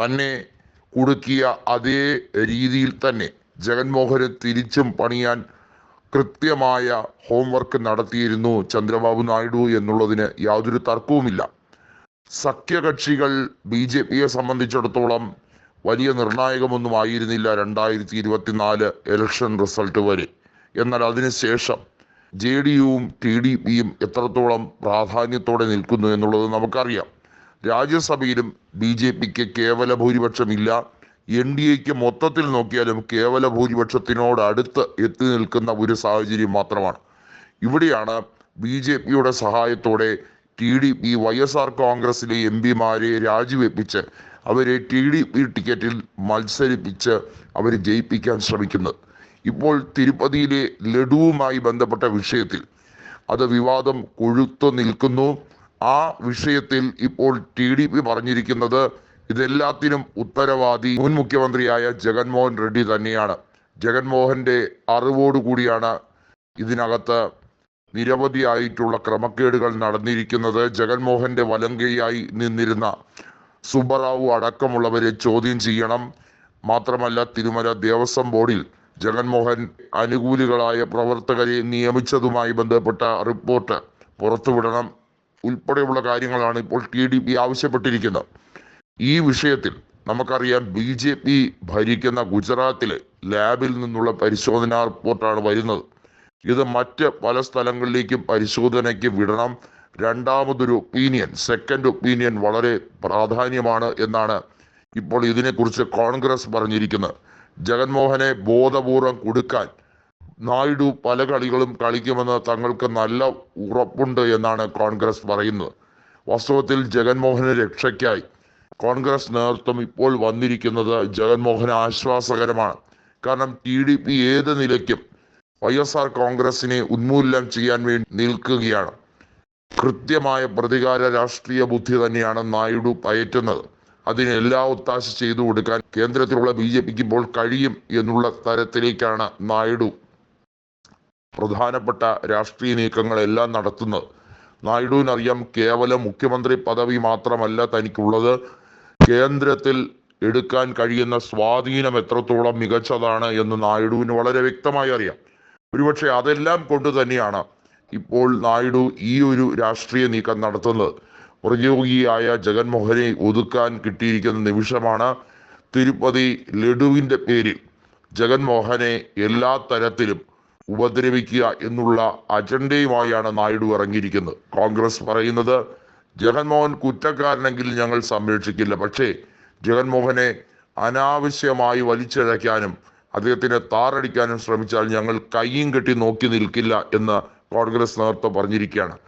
തന്നെ കുടുക്കിയ അതേ രീതിയിൽ തന്നെ ജഗൻമോഹനെ തിരിച്ചും പണിയാൻ കൃത്യമായ ഹോംവർക്ക് നടത്തിയിരുന്നു ചന്ദ്രബാബു നായിഡു എന്നുള്ളതിന് യാതൊരു തർക്കവുമില്ല. സഖ്യകക്ഷികൾ ബി ജെ പിയെ സംബന്ധിച്ചിടത്തോളം വലിയ നിർണായകമൊന്നും ആയിരുന്നില്ല രണ്ടായിരത്തി ഇരുപത്തിനാല് ഇലക്ഷൻ റിസൾട്ട് വരെ. എന്നാൽ അതിനുശേഷം ജെ ഡി യുവും ടി ഡി പിയും എത്രത്തോളം പ്രാധാന്യത്തോടെ നിൽക്കുന്നു എന്നുള്ളത് നമുക്കറിയാം. രാജ്യസഭയിലും ബി ജെ പിക്ക് കേവല ഭൂരിപക്ഷമില്ല എൻ ഡി എക്ക് മൊത്തത്തിൽ നോക്കിയാലും കേവല ഭൂരിപക്ഷത്തിനോട് അടുത്ത് എത്തി നിൽക്കുന്ന ഒരു സാഹചര്യം മാത്രമാണ്. ഇവിടെയാണ് ബി ജെ പിയുടെ സഹായത്തോടെ T D P Y S R കോൺഗ്രസിലെ എം പിമാരെ രാജിവെപ്പിച്ച് അവരെ ടി ഡി പി ടിക്കറ്റിൽ മത്സരിപ്പിച്ച് അവരെ ജയിപ്പിക്കാൻ ശ്രമിക്കുന്നത്. ഇപ്പോൾ തിരുപ്പതിയിലെ ലഡുവുമായി ബന്ധപ്പെട്ട വിഷയത്തിൽ അത് വിവാദം കൊഴുത്തു നിൽക്കുന്നു. ആ വിഷയത്തിൽ ഇപ്പോൾ ടി ഡി പി പറഞ്ഞിരിക്കുന്നത് ഇതെല്ലാത്തിനും ഉത്തരവാദി മുൻ മുഖ്യമന്ത്രിയായ ജഗൻമോഹൻ റെഡ്ഡി തന്നെയാണ്. ജഗൻമോഹന്റെ അറിവോടുകൂടിയാണ് ഇതിനകത്ത് നിരവധിയായിട്ടുള്ള ക്രമക്കേടുകൾ നടന്നിരിക്കുന്നത്. ജഗൻമോഹന്റെ വലങ്കയായി നിന്നിരുന്ന സുബ്ബറാവു അടക്കമുള്ളവരെ ചോദ്യം ചെയ്യണം. മാത്രമല്ല തിരുമല ദേവസ്വം ബോർഡിൽ ജഗൻമോഹൻ അനുകൂലികളായ പ്രവർത്തകരെ നിയമിച്ചതുമായി ബന്ധപ്പെട്ട റിപ്പോർട്ട് പുറത്തുവിടണം. ഉൾപ്പെടെയുള്ള കാര്യങ്ങളാണ് ഇപ്പോൾ ടി ഡി പി ആവശ്യപ്പെട്ടിരിക്കുന്നത്. ഈ വിഷയത്തിൽ നമുക്കറിയാം ബി ജെ പി ഭരിക്കുന്ന ഗുജറാത്തിലെ ലാബിൽ നിന്നുള്ള പരിശോധനാ റിപ്പോർട്ടാണ് വരുന്നത്. ഇത് മറ്റ് പല സ്ഥലങ്ങളിലേക്കും പരിശോധനയ്ക്ക് വിടണം. രണ്ടാമതൊരു ഒപ്പീനിയൻ സെക്കൻഡ് ഒപ്പീനിയൻ വളരെ പ്രാധാന്യമാണ് എന്നാണ് ഇപ്പോൾ ഇതിനെക്കുറിച്ച് കോൺഗ്രസ് പറഞ്ഞിരിക്കുന്നത്. ജഗൻമോഹനെ ബോധപൂർവം കൊടുക്കാൻ നായിഡു പല കളികളും കളിക്കുമെന്ന് തങ്ങൾക്ക് നല്ല ഉറപ്പുണ്ട് എന്നാണ് കോൺഗ്രസ് പറയുന്നത്. വാസ്തവത്തിൽ ജഗൻമോഹന് രക്ഷയ്ക്കായി. കോൺഗ്രസ് നേതൃത്വം ഇപ്പോൾ വന്നിരിക്കുന്നത് ജഗൻമോഹന് ആശ്വാസകരമാണ്. കാരണം ടി ഡി പി ഏത് നിലയ്ക്കും വൈ എസ് ആർ കോൺഗ്രസിനെ ഉന്മൂലനം ചെയ്യാൻ വേണ്ടി നിൽക്കുകയാണ്. കൃത്യമായ പ്രതികാര രാഷ്ട്രീയ ബുദ്ധി തന്നെയാണ് നായിഡു പയറ്റുന്നത്. അതിന് എല്ലാ ഒത്താശ ചെയ്തു കൊടുക്കാൻ കേന്ദ്രത്തിലുള്ള ബി ജെ പിക്ക് ഇപ്പോൾ കഴിയും എന്നുള്ള തരത്തിലേക്കാണ് നായിഡു പ്രധാനപ്പെട്ട രാഷ്ട്രീയ നീക്കങ്ങളെല്ലാം നടത്തുന്നത്. നായിഡുവിനറിയാം കേവലം മുഖ്യമന്ത്രി പദവി മാത്രമല്ല തനിക്കുള്ളത്. കേന്ദ്രത്തിൽ എടുക്കാൻ കഴിയുന്ന സ്വാധീനം എത്രത്തോളം മികച്ചതാണ് എന്ന് നായിഡുവിന് വളരെ വ്യക്തമായി അറിയാം. ഒരുപക്ഷെ അതെല്ലാം കൊണ്ട് തന്നെയാണ് ഇപ്പോൾ നായിഡു ഈ ഒരു രാഷ്ട്രീയ നീക്കം നടത്തുന്നത്. പ്രതിയോഗിയായ ജഗൻമോഹനെ ഒതുക്കാൻ കിട്ടിയിരിക്കുന്ന നിമിഷമാണ് തിരുപ്പതി ലഡുവിന്റെ പേരിൽ ജഗൻമോഹനെ എല്ലാ തരത്തിലും ഉപദ്രവിക്കുക എന്നുള്ള അജണ്ടയുമായാണ് നായിഡു ഇറങ്ങിയിരിക്കുന്നത്. കോൺഗ്രസ് പറയുന്നത് ജഗൻമോഹൻ കുറ്റക്കാരനെങ്കിൽ ഞങ്ങൾ സംരക്ഷിക്കില്ല. പക്ഷേ ജഗൻമോഹനെ അനാവശ്യമായി വലിച്ചിഴയ്ക്കാനും അദ്ദേഹത്തിനെ താറടിക്കാനും ശ്രമിച്ചാൽ ഞങ്ങൾ കൈയും കെട്ടി നോക്കി നിൽക്കില്ല എന്ന് കോൺഗ്രസ് നേതൃത്വം പറഞ്ഞിരിക്കുകയാണ്.